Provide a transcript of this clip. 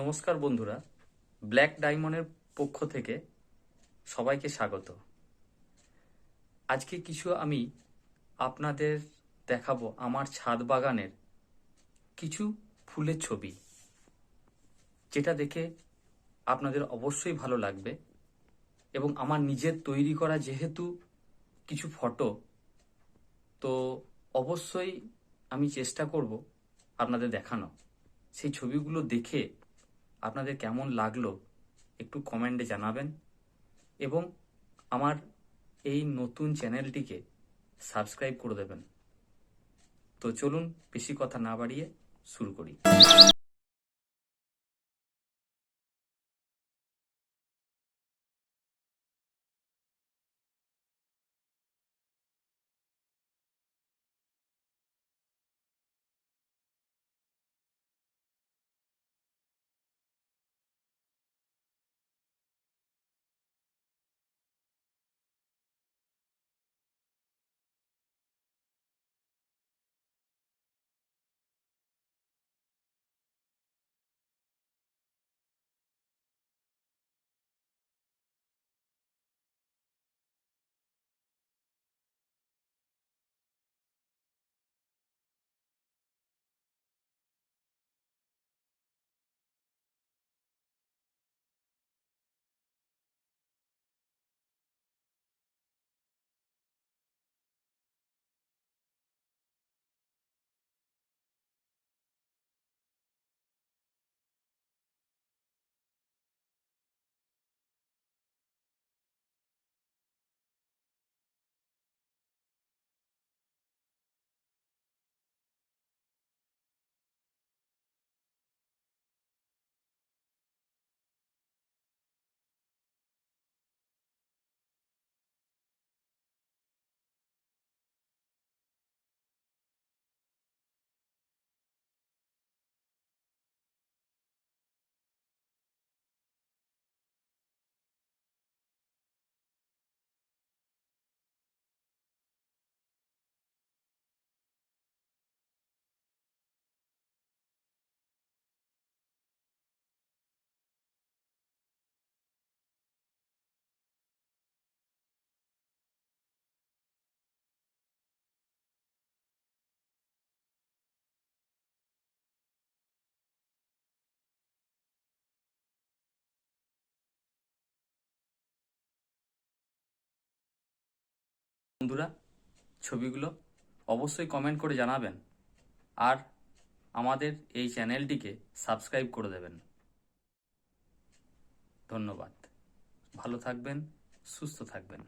নমস্কার বন্ধুরা ব্ল্যাক ডায়মন্ডের পক্ষ থেকে সবাইকে স্বাগত। আজকে কিছু আমি আপনাদের দেখাবো আমার ছাদ বাগানের কিছু ফুলের ছবি, যেটা দেখে আপনাদের অবশ্যই ভালো লাগবে এবং আমার নিজের তৈরি করা যেহেতু কিছু ফটো, তো অবশ্যই আমি চেষ্টা করব আপনাদের দেখানো। সেই ছবিগুলো দেখে আপনাদের কেমন লাগল একটু কমেন্টে জানাবেন এবং আমার এই নতুন চ্যানেলটিকে সাবস্ক্রাইব করে দেবেন। তো চলুন, বেশি কথা না বাড়িয়ে শুরু করি। বন্ধুরা, ছবিগুলো অবশ্যই কমেন্ট করে জানাবেন আর আমাদের এই চ্যানেলটিকে সাবস্ক্রাইব করে দেবেন। ধন্যবাদ। ভালো থাকবেন, সুস্থ থাকবেন।